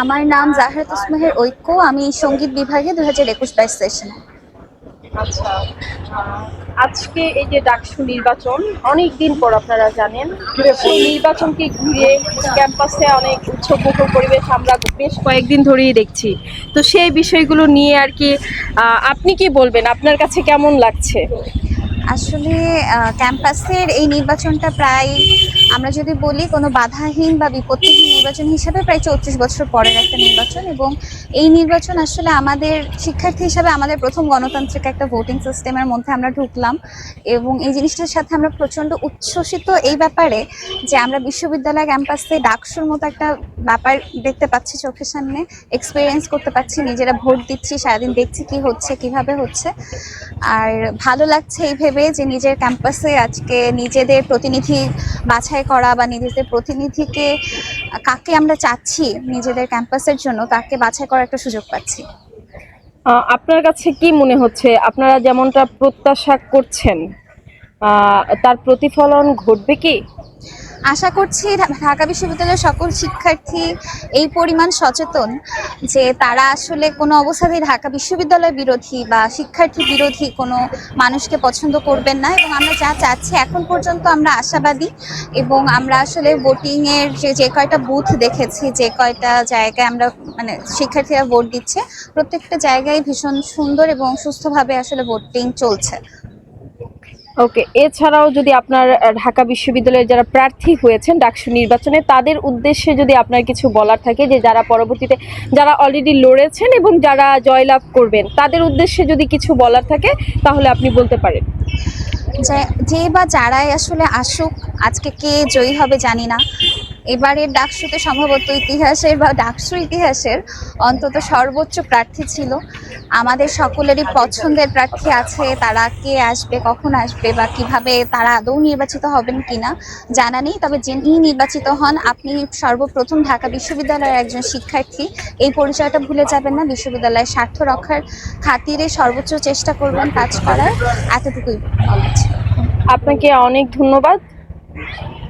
আমার নাম জাহরাত ইসমাহের ঐক্য। আমি সংগীত বিভাগে দু হাজার একুশ বাইশ সেশনে। আচ্ছা আজকে এই যে ডাকসু নির্বাচন অনেক দিন পর আপনারা জানেন সেই নির্বাচনকে ঘিরে ক্যাম্পাসে অনেক উৎসব পরিবেশ আমরা বেশ কয়েকদিন ধরেই দেখছি। তো সেই বিষয়গুলো নিয়ে আর কি আপনি কি বলবেন? আপনার কাছে কেমন লাগছে? আসলে ক্যাম্পাসের এই নির্বাচনটা প্রায় আমরা যদি বলি কোনো বাধাহীন বা বিপত্তিহীন নির্বাচন হিসাবে প্রায় চৌত্রিশ বছর পরের একটা নির্বাচন এবং এই নির্বাচন আসলে আমাদের শিক্ষার্থী হিসাবে আমাদের প্রথম গণতান্ত্রিক একটা ভোটিং সিস্টেমের মধ্যে আমরা ঢুকলাম এবং এই জিনিসটার সাথে আমরা প্রচণ্ড উচ্ছ্বসিত এই ব্যাপারে যে আমরা বিশ্ববিদ্যালয় ক্যাম্পাসে ডাকসুর মতো একটা ব্যাপার দেখতে পাচ্ছি চোখের সামনে এক্সপিরিয়েন্স করতে পারছি, নিজেরা ভোট দিচ্ছি, সারাদিন দেখছি কি হচ্ছে, কীভাবে হচ্ছে। আর ভালো লাগছে এই ভেবে যে নিজের ক্যাম্পাসে আজকে নিজেদের প্রতিনিধি বাছাই করা বা নিজেদের প্রতিনিধিকে, কাকে আমরা চাচ্ছি নিজেদের ক্যাম্পাসের জন্য তাকে বাছাই করার একটা সুযোগ পাচ্ছি। আপনার কাছে কি মনে হচ্ছে? আপনারা যেমনটা প্রত্যাশা করছেন তার প্রতিফলন ঘটবে কি? আশা করছি ঢাকা বিশ্ববিদ্যালয়ের সকল শিক্ষার্থী এই পরিমাণ সচেতন যে তারা আসলে কোনো অবস্থাতেই ঢাকা বিশ্ববিদ্যালয় বিরোধী বা শিক্ষার্থী বিরোধী কোনো মানুষকে পছন্দ করবেন না এবং আমরা যা চাচ্ছি এখন পর্যন্ত আমরা আশাবাদী এবং আমরা আসলে ভোটিংয়ের যে যে কয়টা বুথ দেখেছি, যে কয়টা জায়গায় আমরা মানে শিক্ষার্থীরা ভোট দিচ্ছে, প্রত্যেকটা জায়গায় ভীষণ সুন্দর এবং সুস্থভাবে আসলে ভোটিং চলছে। ওকে, এছাড়াও যদি আপনার ঢাকা বিশ্ববিদ্যালয়ের যারা প্রার্থী হয়েছেন ডাকসু নির্বাচনে, তাদের উদ্দেশ্যে যদি আপনার কিছু বলার থাকে যে যারা পরবর্তীতে যারা অলরেডি লড়েছেন এবং যারা জয়লাভ করবেন, তাদের উদ্দেশ্যে যদি কিছু বলার থাকে, তাহলে আপনি বলতে পারেন। যে বা যারাই আসলে আসুক আজকে কে জয়ী হবে জানি না। এবারের ডাকসুতে সম্ভবত ইতিহাসের বা ডাকসু ইতিহাসের অন্তত সর্বোচ্চ প্রার্থী ছিল। আমাদের সকলেরই পছন্দের প্রার্থী আছে, তারা কে আসবে, কখন আসবে বা কীভাবে তারা আদৌ নির্বাচিত হবেন কিনা জানা নেই। তবে যিনি নির্বাচিত হন, আপনি সর্বপ্রথম ঢাকা বিশ্ববিদ্যালয়ের একজন শিক্ষার্থী। এই পরিচয়টা ভুলে যাবেন না, বিশ্ববিদ্যালয়ের স্বার্থ রক্ষার খাতিরে সর্বোচ্চ চেষ্টা করবেন কাজ করার। এতটুকুই আপনাকে অনেক ধন্যবাদ। Thank you.